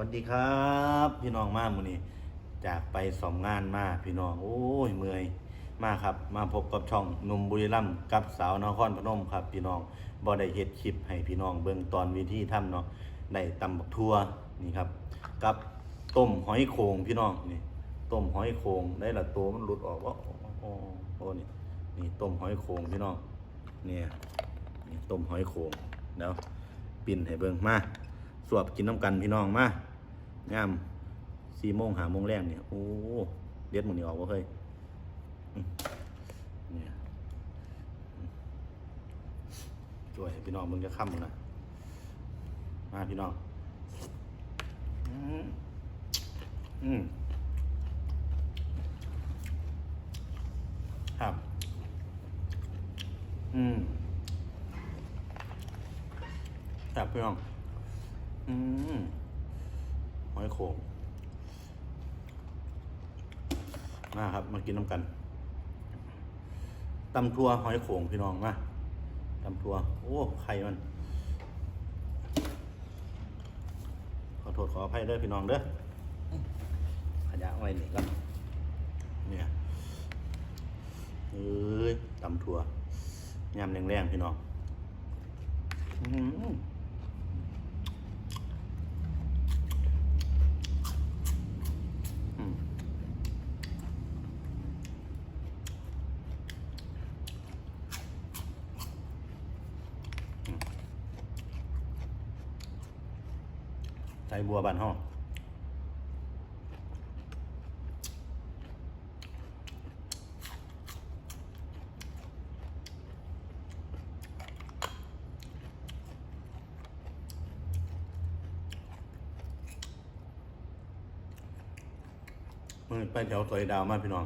วันดีครับ พี่น้องมามือนี้จากไปสองงานมาพี่น้องโอ้ยเมื่อยมาครับ มาพบกับช่องหนุ่มบุรีรัมย์กับสาวนครพนมครับ พี่น้องบ่ได้เฮ็ดคลิปให้พี่น้องเบิ่งตอนวิธีทำเนาะได้ตำบักทั่วนี่ครับ กับต้มหอยโขงพี่น้องนี่ต้มหอยโขงได้ละตัวมันหลุดออกว่าโอ้โอ้โอ้นี่นี่ต้มหอยโขงพี่น้องเนี่ยนี่ต้มหอยโขงเดี๋ยวปิ่นให้เบิ่งมาสวบกินน้ำกันพี่น้องมา งามสี่โมงหาโมงแรกเนี่ยโอ้เด็ดหมันนี่ออกว่าเฮ้ยเนี่ยช่วยพี่น้องมึงจะค่ำนะมาพี่น้องอืมอืมครับ อืมครับพี่น้อง อืม หอยโขงมาครับ มากินน้ำกันตำทัวหอยโขงพี่น้องมาตำทัว โอ้ไข่มัน ขอโทษขออภัยเด้อพี่น้องเด้อขยะไว้นี่ครับเนี่ยเอ้ยตำทัวยำแรงๆพี่น้อง อืม อืมอืมใส่ บัวบานห้องมันไปแถวซอยดาวมากพี่น้อง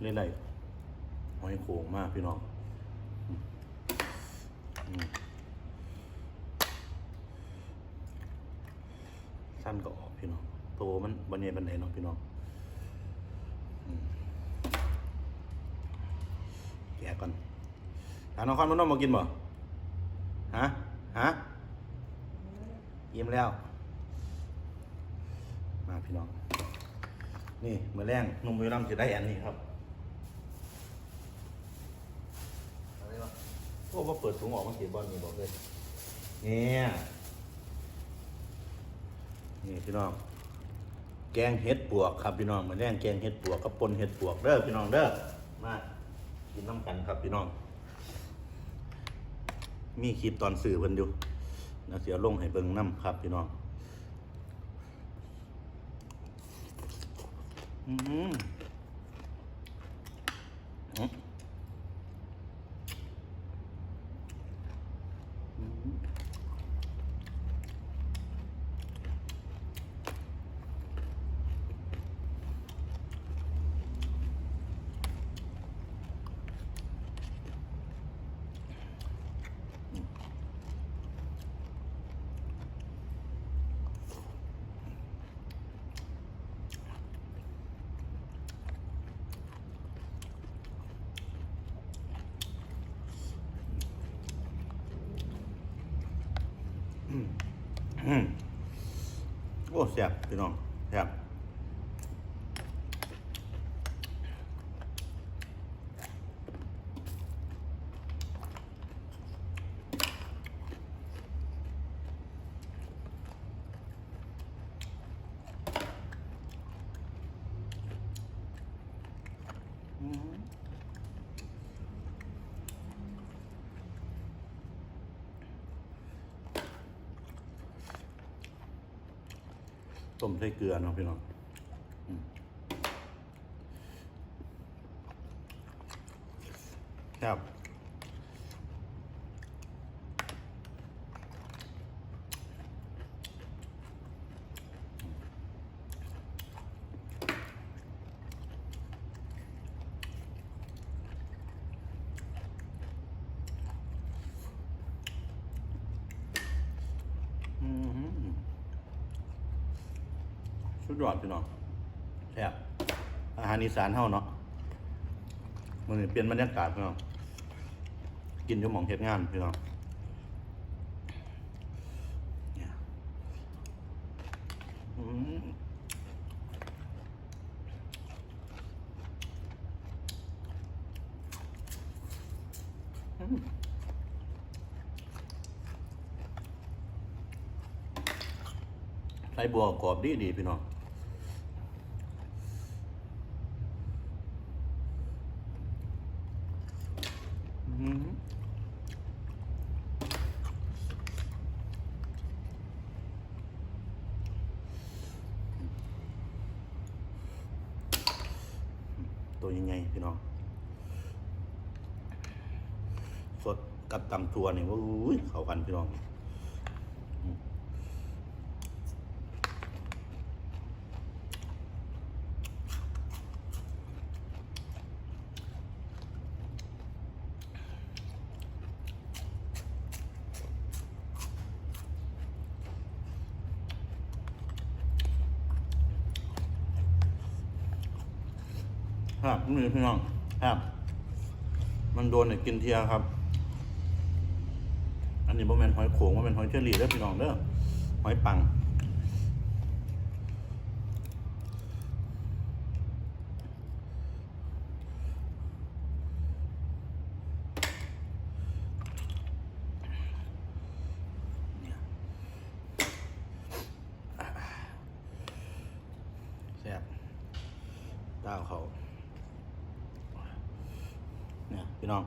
เล่นไรหอยโขงมากพี่น้องอืมอืมสั้นก็ออกพี่น้อง โตมัน บันเนาะพี่น้องแกะก่อนหาน้องคอนมันน้องมากินบ่ฮะฮะยิ้มแล้ว มาพี่น้อง นี่มือแรงนุ่มวิรัมจะได้อันนี้ครับอะไรวะพวกว่าเปิดถุงออกมาเสียบอลนี่บอกเลยเนี่ยนี่พี่น้อง แกงเห็ดปวกครับพี่น้องเมื่อแรงแกงเห็ดปวกกับปนเห็ดปวกเด้อพี่น้องเด้อมากินน้ำกันครับพี่น้อง มีคลิปตอนสื่อเพิ่นอยู่นะเสียลงให้เบิ่งน้ำครับพี่น้องอืม ซ่บพี่น้องแซ่บอืมต้ มใส่เกลือเนาะพี่น้องอืมครับอืม สุด ยอดพี่น้องแซ่บอาหารอีสานเฮาเนาะมันเปลี่ยนบรรยากาศพี่น้องกินอยู่หมองเฮ็ดงานพี่น้องใส่บัวกรอบดีดีพี่น้อง อืม ตัวยังไงพี่น้องสดกับตำทัวนี่ว่าอุ้ยเข้ากันพี่น้อง ครับนี่พี่น้องครับ มันโดนเนี่ยกินเทียครับ อันนี้บ่แมนหอยโขงว่าเป็นหอยเชอรี่เด้อพี่น้องเด้อหอยปังเนี่ยแซ่บดาวเขา พี่น้อง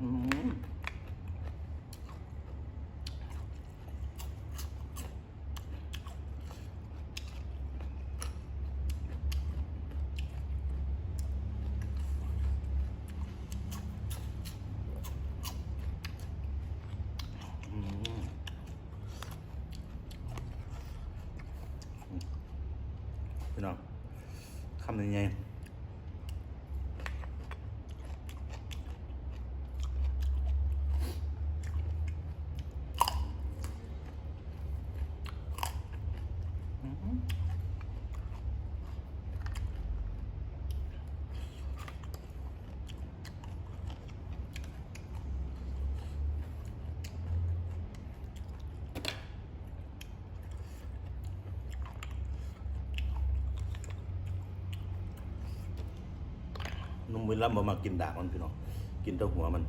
อืมอืมพี่น้องคำยังไง นุ่มวิลล่ำบ่มากินดากมันพี่น้องกินแต่หัวมัน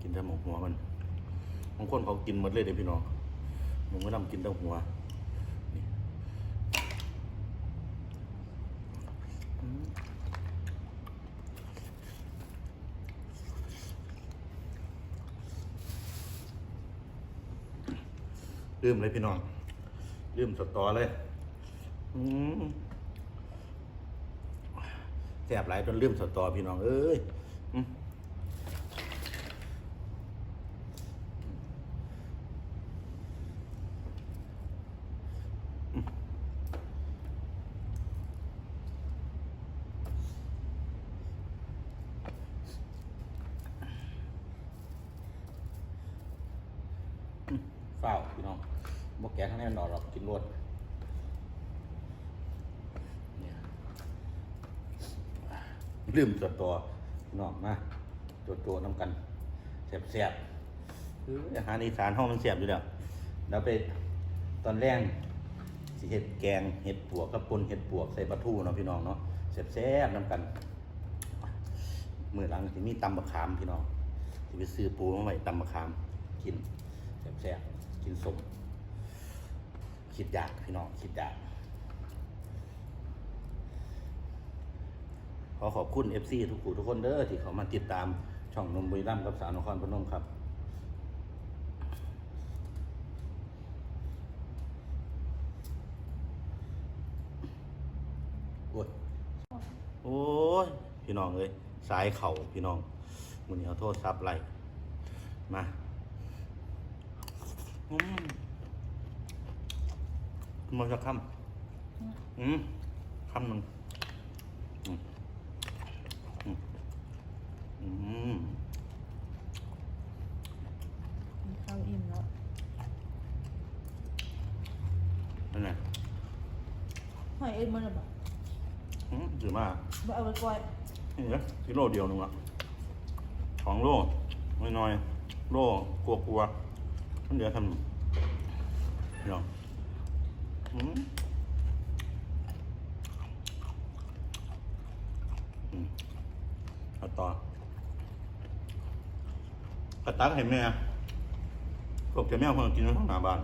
กินแต่หมกหัวมันบางคนเขากินหมดเลยเด้พี่น้องนุ่มวิลล่ำกินแต่หัวนี่มลืมเลยพี่น้องลืมสตอเลย อืม แสบหลายจนลืมสตอพี่น้องเอ้ยอืมเฝ้าวพี่น้องบกแกะข้างในมันดอกหรอกกินรวดเนี่ย ลืมตัวตัวน้องมาตัวตัวน้ำกันแสบแสบๆคืออาหารอีสานห้องมันแสบอยู่แล้วแล้วไปตอนแรกสิเห็ดแกงเห็ดปวกกับปนเห็ดปวกใส่ปลาทูเนาะพี่น้องเนาะแสบแสบน้ำกันมือหลังที่มีตำบะขามพี่น้องที่ไปซื้อปูมาไว้ตำบะขาม กินแสบแสบกินสมคิดอยากพี่น้องคิดอยาก ขอขอบคุณ FC ทุกผู้ทุกคนเด้อที่เขามาติดตามช่องนมบุรีรัมย์กับสาวนครพนมครับโอ้ยโอ้ยพี่น้องเอ้ยสายเข่าพี่น้องมือนี้เอาโทษซับไหลมาอืมมันจะคำอืมคำหนึ่ง อืม ข้าวอิ่มแล้ว นั่นไง หอยเอ็นมันแบบ อืมถือมา ไม่ เอาไปกล้วยนี่เหรอกิโลเดียวนึงละสองโลน้อยน้อยๆโลกลัวกลัวๆมันเดี๋ยวทำเดี๋ยวอืมอืมเอาต่อกระตักเห็นไหมอะพวกแกแมวคนกินไว้ข้างหน้าบ้าน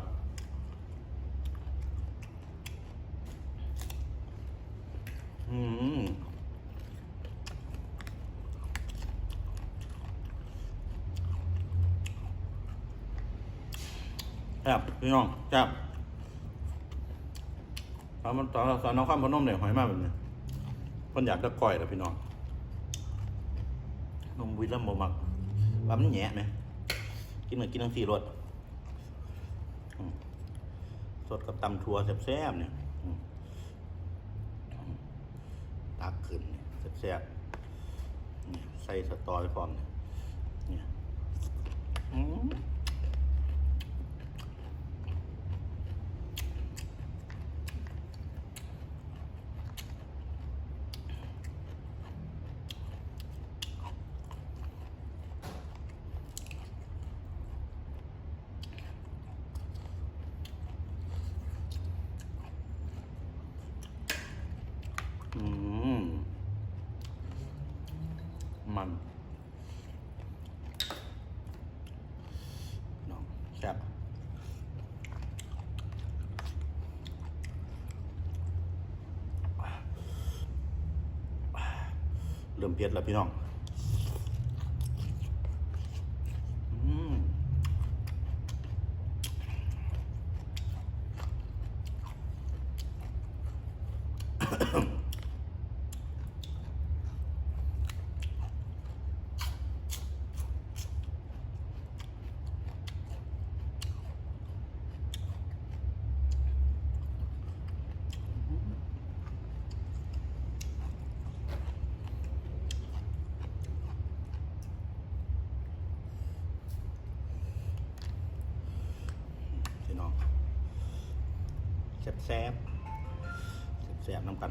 อืม แซ่บพี่น้องแซ่บตอนมันตอนตอนน้องข้ามพนมเนี่ยหอยมากแบบนี้คนอยากจะก่อยแต่พี่น้องนมวิลลัมบมักว่ามันแหย่ไหมกินเหมือนกินทั้งสี่รสสดกับตำทัวแซ่บๆเนี่ยตักขึ้นเนี่ยแซ่บๆใส่สตอไปพร้อมเนี่ยเนี่ยอืมอืมมันน้องแซ่บ เริ่มเผ็ดแล้วพี่น้องอืม พี่น้อง แซ่บแซบแซ่บๆน้ำกัน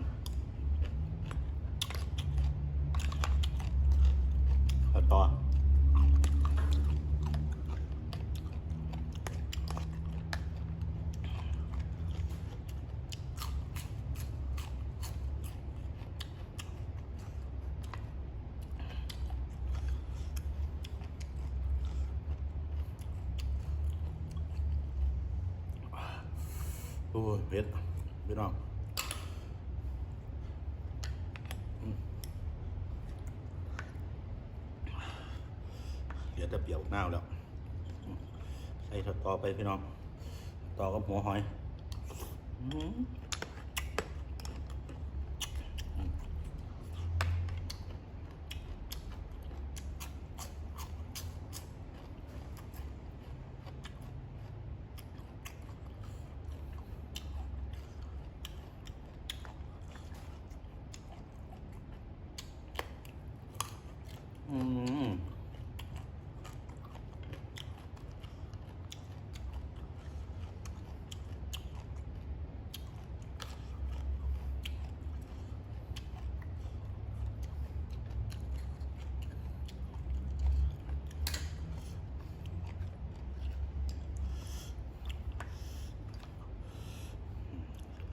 โอ้ยเผ็ดพี่น้องเหลือแต่เปรี้ยวหน้าแล้ว ใส่สตอไปพี่น้อง ต่อกับหัวหอย อืม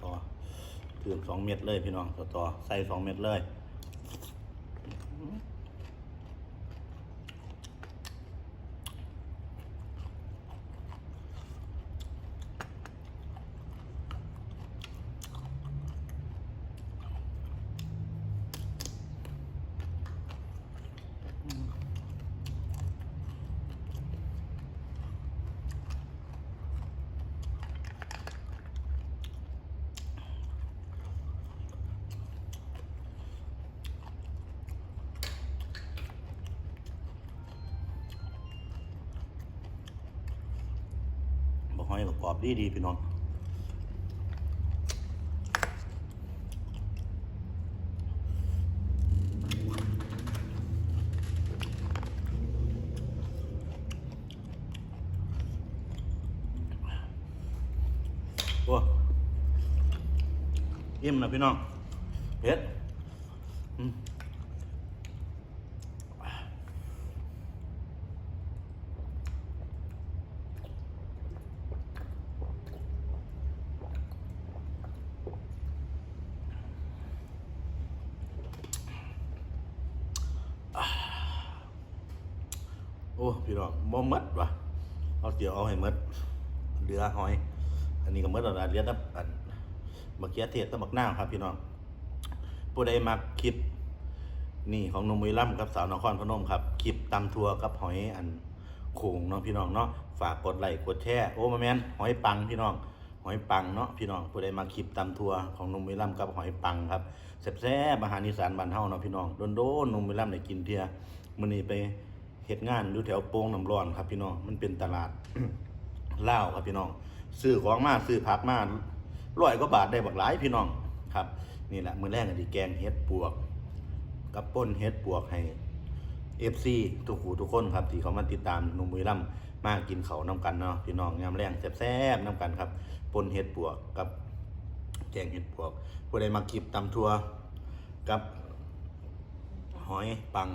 ต่อ ถือสองเม็ดเลยพี่น้องต่อต่อใส่สองเม็ดเลย บอ กรอบดีดีพี่น้องโอ้อิ่มนะพี่น้องเผ็ดอืม โอ้ พี่น้องบ่หมดวะเอาเดี๋ยวเอาให้หมดเหลือหอย อันนี้ก็หมดแล้วนะเหลือแต่อันบักเกียเทศกับบักนาวครับ พี่น้องผู้ใดมักคลิป นี่ของนุ่มบุรีรัมย์กับสาวนครพนมครับคลิปตำทัวกับหอยอันโขงเนาะพี่น้องเนาะฝากกดไลค์กดแชร์โอ้มาแมนหอยปังพี่น้องหอยปังเนาะพี่น้องผู้ใดมาคลิปตำทัวของนุ่มบุรีรัมกับหอยปังครับแซ่บๆอาหารอีสานบ้านเฮาเนาะพี่น้องโดนๆนุ่มบุรีรัมได้กินเทียมื้อนี้ไป เฮ็ดงานอยู่แถวโป่งน้ำร้อนครับพี่น้องมันเป็นตลาดเลาครับพี่น้องซื้อของมาซื้อผักมาร้อยกว่าบาทได้บักหลายพี่น้องครับ นี่แหละมือแรกก็สิแกงเฮ็ดปวกกับป้นเฮ็ดปวกให้ FC ทุกหูทุกคนครับที่เขามาติดตามนุ่มบุรีรัมย์มากินเขาน้ำกันเนาะพี่น้องยามแรงแซ่บๆน้ำกันครับป้นเฮ็ดปวกกับแกงเฮ็ดปวกผู้ใดมากิบตำทัวกับหอยปัง